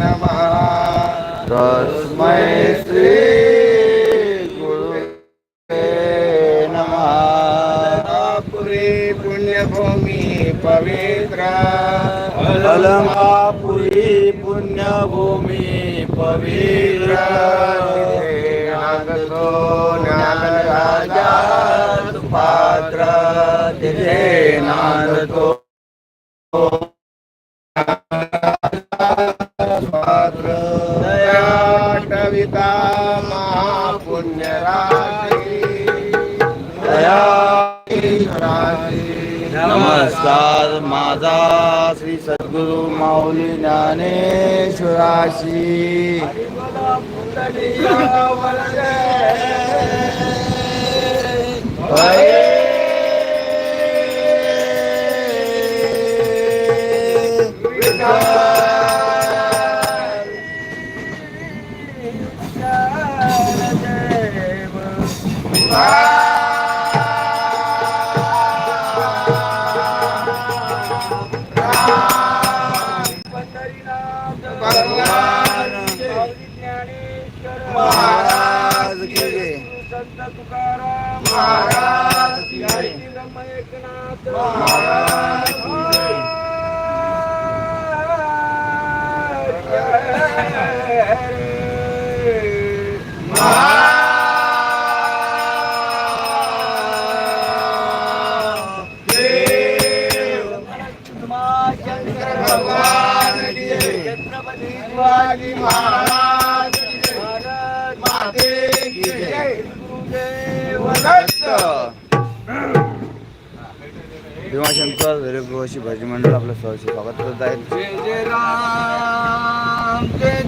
नमः। तस्मै श्री गुरुवे नमः। पुरी पुण्यभूमी पवित्र अलंकापुरी पुण्यभूमी पवित्र नागतो ज्ञानराजा पात्र तिथे नांदतो दयाटविता महापुण्यराजी। दया नमस्कार माझा श्री सद्गुरु माऊली ज्ञानेश्वराशी महाराज की जय. संत तुकाराम महाराज. एकनाथ महाराज की शिवाजी महाराज जय. माते की जय. भीमाशंकर शिवाजी मंडळ आपलं सहर्ष स्वागत करत आहेत जय जय राम जय